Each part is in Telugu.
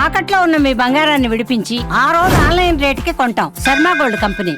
తాకట్లో ఉన్న మీ బంగారాన్ని విడిపించి ఆ రోజు ఆన్లైన్ రేటుకి కొంటాం. Sharma gold company.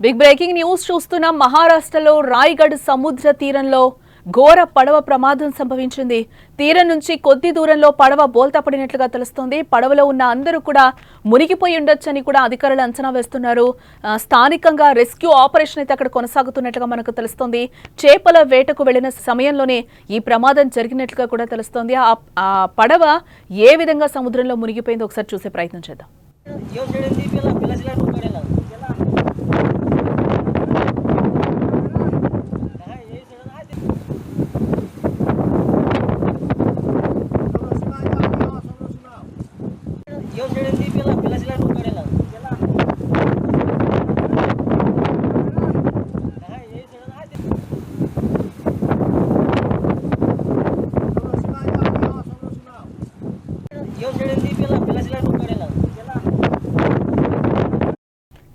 Big breaking news చూస్తున్నాం మహారాష్ట్రలో రాయ్గఢ్ సముద్ర తీరంలో ఘోర పడవ ప్రమాదం సంభవించింది. తీరం నుంచి కొద్ది దూరంలో పడవ బోల్తా పడినట్లుగా తెలుస్తోంది. పడవలో ఉన్న అందరూ కూడా మునిగిపోయి ఉండొచ్చని కూడా అధికారులు అంచనా వేస్తున్నారు. స్థానికంగా రెస్క్యూ ఆపరేషన్ అయితే అక్కడ కొనసాగుతున్నట్లుగా మనకు తెలుస్తోంది. చేపల వేటకు వెళ్ళిన సమయంలోనే ఈ ప్రమాదం జరిగినట్లుగా కూడా తెలుస్తోంది. ఆ పడవ ఏ విధంగా సముద్రంలో మునిగిపోయిందో ఒకసారి చూసే ప్రయత్నం చేద్దాం.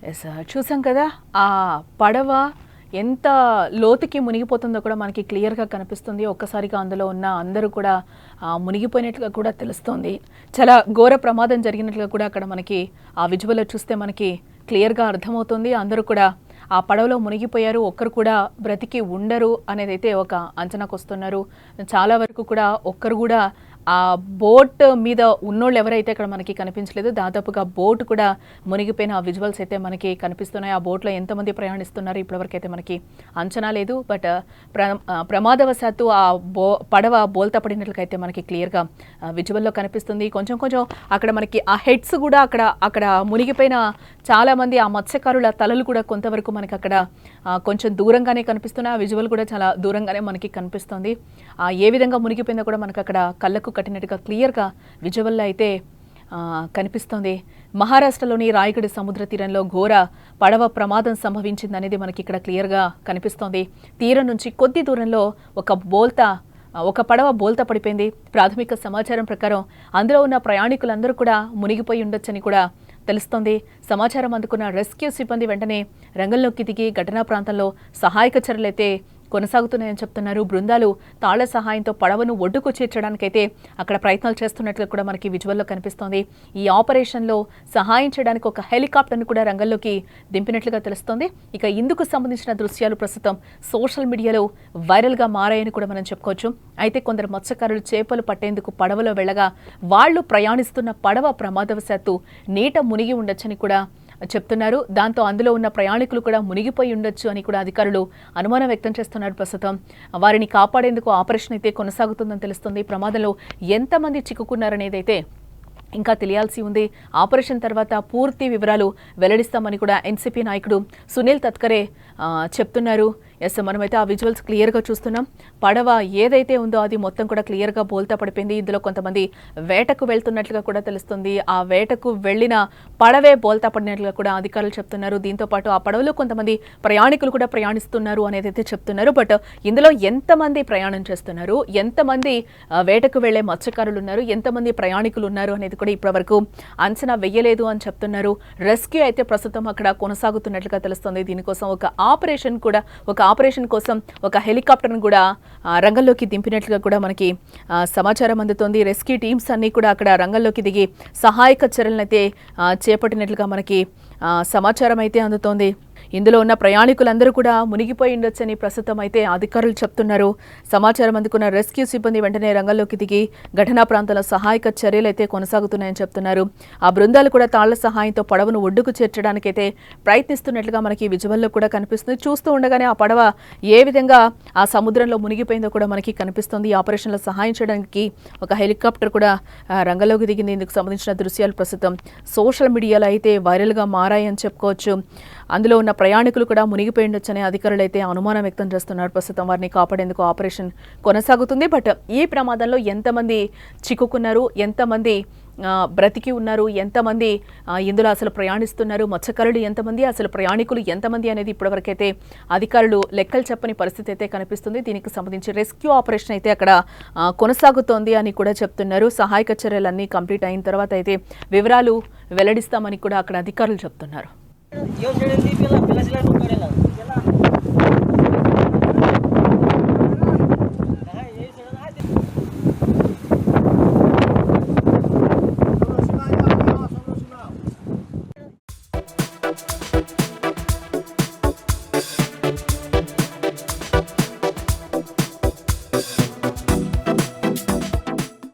ఎస్ చూసాం కదా ఆ పడవ ఎంత లోతుకి మునిగిపోతుందో కూడా మనకి క్లియర్గా కనిపిస్తుంది. ఒక్కసారిగా అందులో ఉన్న అందరూ కూడా మునిగిపోయినట్లుగా కూడా తెలుస్తుంది. చాలా ఘోర ప్రమాదం జరిగినట్లుగా కూడా అక్కడ మనకి ఆ విజువల్లో చూస్తే మనకి క్లియర్గా అర్థమవుతుంది. అందరూ కూడా ఆ పడవలో మునిగిపోయారు. ఒక్కరు కూడా బ్రతికి ఉండరు అనేది అయితే ఒక అంచనాకు వస్తున్నారు చాలా వరకు కూడా ఒక్కరు కూడా ఆ బోట్ మీద ఉన్నోళ్ళు ఎవరైతే ఇక్కడ మనకి కనిపించలేదు దాదాపుగా బోట్ కూడా మునిగిపోయిన ఆ విజువల్స్ అయితే మనకి కనిపిస్తున్నాయి. ఆ బోట్లో ఎంతమంది ప్రయాణిస్తున్నారు ఇప్పటివరకు అయితే మనకి అంచనా లేదు. బట్ ప్ర ప్రమాదవశాత్తు ఆ బో పడవ బోల్తా పడినట్లయితే మనకి క్లియర్గా విజువల్లో కనిపిస్తుంది. కొంచెం కొంచెం అక్కడ మనకి ఆ హెడ్స్ కూడా అక్కడ అక్కడ మునిగిపోయిన చాలామంది ఆ మత్స్యకారుల తలలు కూడా కొంతవరకు మనకి అక్కడ కొంచెం దూరంగానే కనిపిస్తున్నాయి. ఆ విజువల్ కూడా చాలా దూరంగానే మనకి కనిపిస్తుంది. ఏ విధంగా మునిగిపోయిందో కూడా మనకు అక్కడ కళ్ళకు కట్టినట్టుగా క్లియర్గా విజువల్లో అయితే కనిపిస్తోంది. మహారాష్ట్రలోని రాయగఢ్ సముద్ర తీరంలో ఘోర పడవ ప్రమాదం సంభవించిందనేది మనకి ఇక్కడ క్లియర్గా కనిపిస్తోంది. తీరం నుంచి కొద్ది దూరంలో ఒక బోల్తా ఒక పడవ బోల్తా పడిపోయింది. ప్రాథమిక సమాచారం ప్రకారం అందులో ఉన్న ప్రయాణికులందరూ కూడా మునిగిపోయి ఉండొచ్చని కూడా తెలుస్తోంది. సమాచారం అందుకున్న రెస్క్యూ సిబ్బంది వెంటనే రంగంలోకి దిగి ఘటనా ప్రాంతంలో సహాయక చర్యలైతే కొనసాగుతున్నాయని చెప్తున్నారు. బృందాలు తాళ్ళ సహాయంతో పడవను ఒడ్డుకు చేర్చడానికైతే అక్కడ ప్రయత్నాలు చేస్తున్నట్లు కూడా మనకి విజువల్లో కనిపిస్తోంది. ఈ ఆపరేషన్లో సహాయం చేయడానికి ఒక హెలికాప్టర్ను కూడా రంగంలోకి దింపినట్లుగా తెలుస్తోంది. ఇక ఇందుకు సంబంధించిన దృశ్యాలు ప్రస్తుతం సోషల్ మీడియాలో వైరల్గా మారాయని కూడా మనం చెప్పుకోవచ్చు. అయితే కొందరు మత్స్యకారులు చేపలు పట్టేందుకు పడవలో వెళ్ళగా వాళ్ళు ప్రయాణిస్తున్న పడవ ప్రమాదవశాత్తు నీట మునిగి ఉండొచ్చని కూడా చెప్తున్నారు. దాంతో అందులో ఉన్న ప్రయాణికులు కూడా మునిగిపోయి ఉండొచ్చు అని కూడా అధికారులు అనుమానం వ్యక్తం చేస్తున్నారు ప్రస్తుతం. వారిని కాపాడేందుకు ఆపరేషన్ అయితే కొనసాగుతుందని తెలుస్తుంది. ప్రమాదంలో ఎంతమంది చిక్కుకున్నారనేది అయితే ఇంకా తెలియాల్సి ఉంది. ఆపరేషన్ తర్వాత పూర్తి వివరాలు వెల్లడిస్తామని కూడా ఎన్సీపీ నాయకుడు సునీల్ తత్కరే చెప్తున్నారు. ఎస్ మనమైతే ఆ విజువల్స్ క్లియర్గా చూస్తున్నాం. పడవ ఏదైతే ఉందో అది మొత్తం కూడా క్లియర్గా బోల్తా పడిపోయింది. ఇందులో కొంతమంది వేటకు వెళ్తున్నట్లుగా కూడా తెలుస్తుంది. ఆ వేటకు వెళ్ళిన పడవే బోల్తా పడినట్లుగా కూడా అధికారులు చెప్తున్నారు. దీంతో పాటు ఆ పడవలో కొంతమంది ప్రయాణికులు కూడా ప్రయాణిస్తున్నారు అనేది అయితే చెప్తున్నారు. బట్ ఇందులో ఎంతమంది ప్రయాణం చేస్తున్నారు? ఎంతమంది వేటకు వెళ్ళే మత్స్యకారులు ఉన్నారు? ఎంతమంది ప్రయాణికులు ఉన్నారు అనేది కూడా ఇప్పటివరకు అంచనా వెయ్యలేదు అని చెప్తున్నారు. రెస్క్యూ అయితే ప్రస్తుతం అక్కడ కొనసాగుతున్నట్లుగా తెలుస్తుంది. దీనికోసం ఒక ఆపరేషన్ కూడా ఒక ఆపరేషన్ కోసం ఒక హెలికాప్టర్ను కూడా రంగంలోకి దింపినట్లుగా కూడా మనకి సమాచారం అందుతోంది. రెస్క్యూ టీమ్స్ అన్నీ కూడా అక్కడ రంగంలోకి దిగి సహాయక చర్యలను అయితే చేపట్టినట్లుగా మనకి సమాచారం అయితే అందుతోంది. ఇందులో ఉన్న ప్రయాణికులందరూ కూడా మునిగిపోయి ఉండొచ్చని ప్రస్తుతం అయితే అధికారులు చెప్తున్నారు. సమాచారం అందుకున్న రెస్క్యూ సిబ్బంది వెంటనే రంగంలోకి దిగి ఘటనా ప్రాంతంలో సహాయక చర్యలు అయితే కొనసాగుతున్నాయని చెప్తున్నారు. ఆ బృందాలు కూడా తాళ్ళ సహాయంతో పడవను ఒడ్డుకు చేర్చడానికైతే ప్రయత్నిస్తున్నట్లుగా మనకి విజువల్లో కూడా కనిపిస్తుంది. చూస్తూ ఉండగానే ఆ పడవ ఏ విధంగా ఆ సముద్రంలో మునిగిపోయిందో కూడా మనకి కనిపిస్తుంది. ఈ ఆపరేషన్లో సహాయం చేయడానికి ఒక హెలికాప్టర్ కూడా రంగంలోకి దిగింది. ఇందుకు సంబంధించిన దృశ్యాలు ప్రస్తుతం సోషల్ మీడియాలో అయితే వైరల్గా మారాయని చెప్పుకోవచ్చు. అందులో ఉన్న ప్రయాణికులు కూడా మునిగిపోయి ఉండొచ్చని అధికారులు అయితే అనుమానం వ్యక్తం చేస్తున్నారు. ప్రస్తుతం వారిని కాపాడేందుకు ఆపరేషన్ కొనసాగుతుంది. బట్ ఈ ప్రమాదంలో ఎంతమంది చిక్కుకున్నారు? ఎంతమంది బ్రతికి ఉన్నారు? ఎంతమంది ఇందులో అసలు ప్రయాణిస్తున్నారు? మత్స్యకారులు ఎంతమంది? అసలు ప్రయాణికులు ఎంతమంది అనేది ఇప్పటివరకైతే అధికారులు లెక్కలు చెప్పని పరిస్థితి అయితే కనిపిస్తుంది. దీనికి సంబంధించి రెస్క్యూ ఆపరేషన్ అయితే అక్కడ కొనసాగుతోంది అని కూడా చెప్తున్నారు. సహాయక చర్యలన్నీ కంప్లీట్ అయిన తర్వాత అయితే వివరాలు వెల్లడిస్తామని కూడా అక్కడ అధికారులు చెప్తున్నారు. એવું પેલા પેલા સિલાઈ પકડેલા